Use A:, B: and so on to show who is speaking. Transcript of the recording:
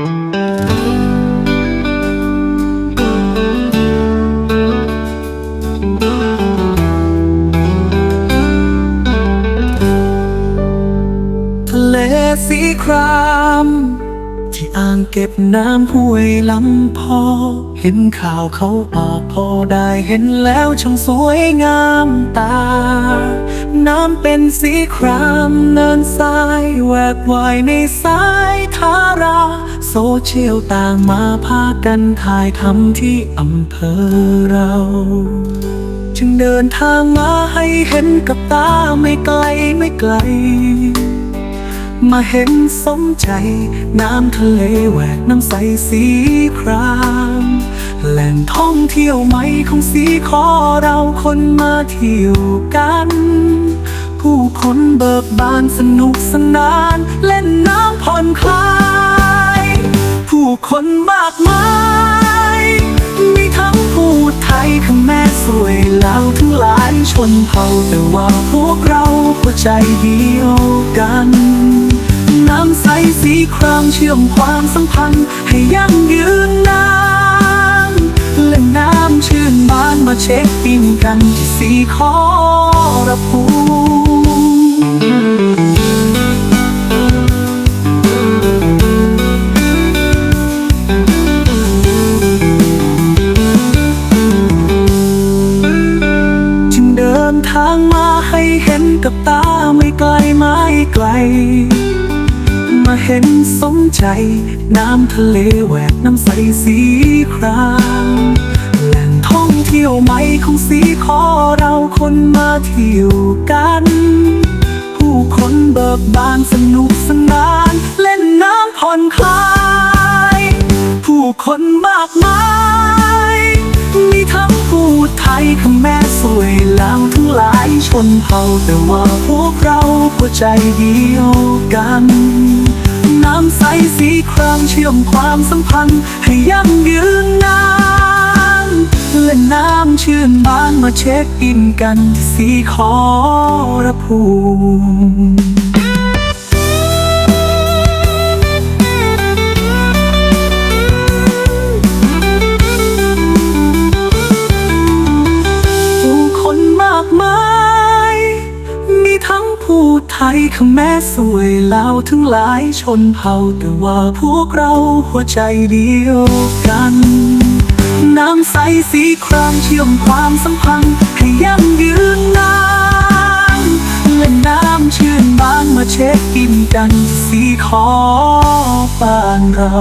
A: ทะเลสีคราม ที่อ่างเก็บน้ำห้วยลำพอ เห็นข่าวเขาออกพอได้เห็นแล้วช่างสวยงามตา น้ำเป็นสีครามเนินทรายแหวกว่ายในสายทารา โซเชียลต่างมาพากันถ่ายทำที่อำเภอเรา จึงเดินทางมาให้เห็นกับตาไม่ไกลไม่ไกล มาเห็นสมใจ น้ำทะเลแหวกน้ำใสสีครามแหล่งท่องเที่ยวใหม่ของสีขอเราคนมาเที่ยวกัน ผู้คนเบิกบานสนุกสนาน เล่นน้ำผ่อนคลาย ผู้คนมากมาย มีทั้งผู้ไทยขแม่สวยลาวทั้งหลายชนเผ่าแต่ว่าพวกเราหัวใจเดียวกัน น้ำใสสีครามเชื่อมความสัมพันธ์ ให้ยั่งยืนนานและน้ำชื่นบานมาเช็คอินกันที่สีขอระพูจึงเดินทางมาให้เห็นกับตาไม่ไกลไม่ไกล มาเห็นสมใจ น้ำทะเลแหวกน้ำใสสีครามแหล่งท่องเที่ยวใหม่ของสีขอเราคนมาเที่ยวกัน ผู้คนเบิกบานสนุกสนาน เล่นน้ำผ่อนคลาย ผู้คนมากมาย มีทั้งผู้ไทยขแม่สวยลาวทั้งหลายชนเผ่าแต่ว่าพวกเราหัวใจเดียวกัน น้ำใสสีครามเชื่อมความสัมพันธ์ ให้ยั่งยืนนานและน้ำชื่นบานมาเช็คอินกันที่สีขอระพูมผู้คนมากมาย ยขแม่สวยลาวทั้งหลายชนเผ่าแต่ว่าพวกเราหัวใจเดียวกัน น้ำใสสีครามเชื่อมความสัมพันธ์ให้ยั่งยืนนานและน้ำชื่นบานมาเช็คอินกันสีขอบ้านเรา